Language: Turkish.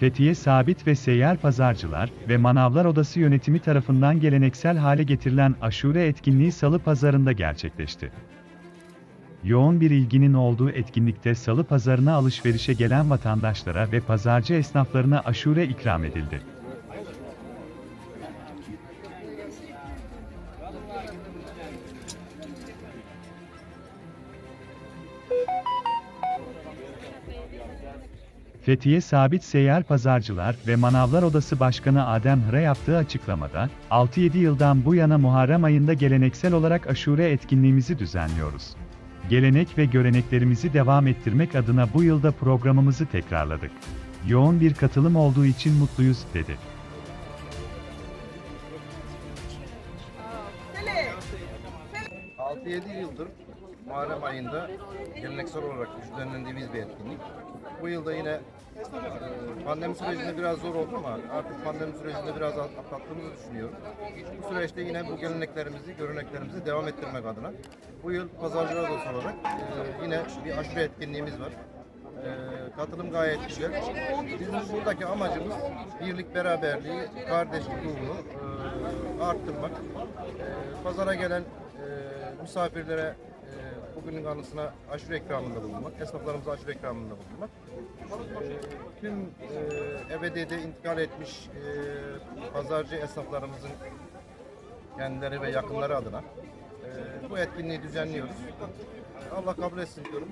Fethiye Sabit ve Seyyar Pazarcılar ve Manavlar Odası yönetimi tarafından geleneksel hale getirilen aşure etkinliği Salı Pazarında gerçekleşti. Yoğun bir ilginin olduğu etkinlikte Salı Pazarına alışverişe gelen vatandaşlara ve pazarcı esnaflarına aşure ikram edildi. Fethiye Sabit Seyyar Pazarcılar ve Manavlar Odası Başkanı Adem Hıra yaptığı açıklamada, 6-7 yıldan bu yana Muharrem ayında geleneksel olarak aşure etkinliğimizi düzenliyoruz. Gelenek ve göreneklerimizi devam ettirmek adına bu yılda programımızı tekrarladık. Yoğun bir katılım olduğu için mutluyuz, dedi. 6-7 yıldır Muharrem ayında geleneksel olarak düzenlendiğimiz bir etkinlik. Bu yılda yine e, pandemi sürecinde biraz zor oldu ama artık pandemi sürecinde biraz atlattığımızı düşünüyorum. Bu süreçte yine bu geleneklerimizi, göreneklerimizi devam ettirmek adına bu yıl pazarcılar odası olarak e, yine bir aşure etkinliğimiz var. E, katılım gayet güzel. Bizim buradaki amacımız birlik, beraberliği, kardeşlik ruhunu arttırmak. E, pazara gelen misafirlere bugünün anısına aşure ikramında bulunmak, esnaflarımıza aşure ikramında bulunmak. E, tüm e, ebediyede intikal etmiş e, pazarcı esnaflarımızın kendileri ve yakınları adına e, bu etkinliği düzenliyoruz. Allah kabul etsin diyorum.